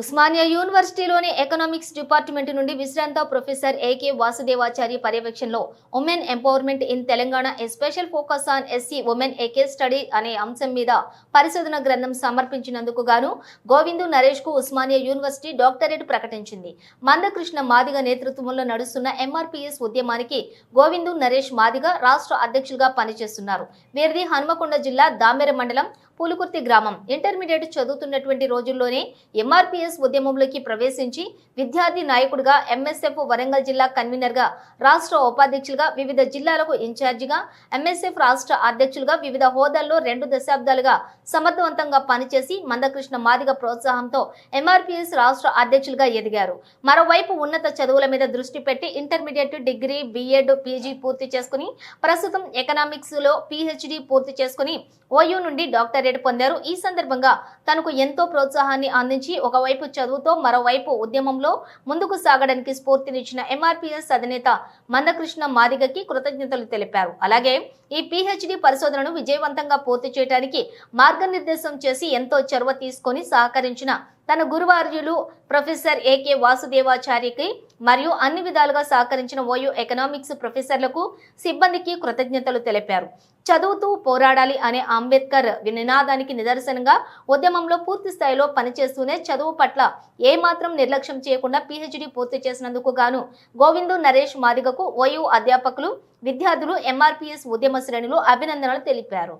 Osmania యూనివర్సిటీలోని economics department నుండి విశ్రాంత professor AK Vasudevachari పర్యవేక్షణలో women empowerment in Telangana a special focus on SC women AK study అనే అంశం మీద పరిశోధన గ్రంథం సమర్పించినందుకు గాను గోవిందు నరేష్కు ఉస్మానియా యూనివర్సిటీ డాక్టరేట్ ప్రకటించింది. మందకృష్ణ మాదిగ నేతృత్వంలో నడుస్తున్న ఎంఆర్పీఎస్ ఉద్యమానికి గోవిందు నరేష్ మాదిగ రాష్ట్ర అధ్యక్షులుగా పనిచేస్తున్నారు. వీరిది హనుమకొండ జిల్లా దామెర మండలం పూలుకుర్తి గ్రామం ఇంటర్మీడియట్ చదువుతున్నటువంటి రోజుల్లోనే ఎంఆర్పీఎస్ ఉద్యమంలోకి ప్రవేశించి విద్యార్థి నాయకుడిగా ఎంఎస్ఎఫ్ వరంగల్ జిల్లా కన్వీనర్గా రాష్ట్ర ఉపాధ్యక్షులుగా వివిధ జిల్లాలకు ఇన్ఛార్జిగా ఎంఎస్ఎఫ్ రాష్ట్ర అధ్యక్షులుగా వివిధ హోదాల్లో రెండు దశాబ్దాలుగా సమర్థవంతంగా పనిచేసి మందకృష్ణ మాదిగ ప్రోత్సాహంతో ఎంఆర్పీఎస్ రాష్ట్ర అధ్యక్షులుగా ఎదిగారు. మరోవైపు ఉన్నత చదువుల మీద దృష్టి పెట్టి ఇంటర్మీడియట్ డిగ్రీ బీఎడ్ పీజీ పూర్తి చేసుకుని ప్రస్తుతం ఎకనామిక్స్లో పీహెచ్డీ పూర్తి చేసుకుని ఓయూ నుండి డాక్టర్ డాక్టరేట్ పొందారు. ఈ సందర్భంగా తనకు ఎంతో ప్రోత్సాహాన్ని అందించి ఒకవైపు చదువుతో మరోవైపు ఉద్యమంలో ముందుకు సాగడానికి స్ఫూర్తినిచ్చిన ఎంఆర్పీఎస్ అధినేత మందకృష్ణ మాదిగకి కృతజ్ఞతలు తెలిపారు. అలాగే ఈ పిహెచ్డి పరిశోధనను విజయవంతంగా పూర్తి చేయడానికి మార్గనిర్దేశం చేసి ఎంతో చొరవ తీసుకొని సహకరించిన తన గురువార్యులు ప్రొఫెసర్ ఏకే వాసుదేవాచార్యకి మరియు అన్ని విధాలుగా సహకరించిన ఓయూ ఎకనామిక్స్ ప్రొఫెసర్లకు సిబ్బందికి కృతజ్ఞతలు తెలిపారు. చదువుతూ పోరాడాలి అనే అంబేద్కర్ నినాదానికి నిదర్శనంగా ఉద్యమంలో పూర్తి స్థాయిలో పనిచేస్తూనే చదువు పట్ల ఏమాత్రం నిర్లక్ష్యం చేయకుండా పిహెచ్డి పూర్తి చేసినందుకు గాను గోవిందు నరేష్ మాదిగకు ఓయూ అధ్యాపకులు విద్యార్థులు ఎంఆర్పిఎస్ ఉద్యమ శ్రేణులు అభినందనలు తెలిపారు.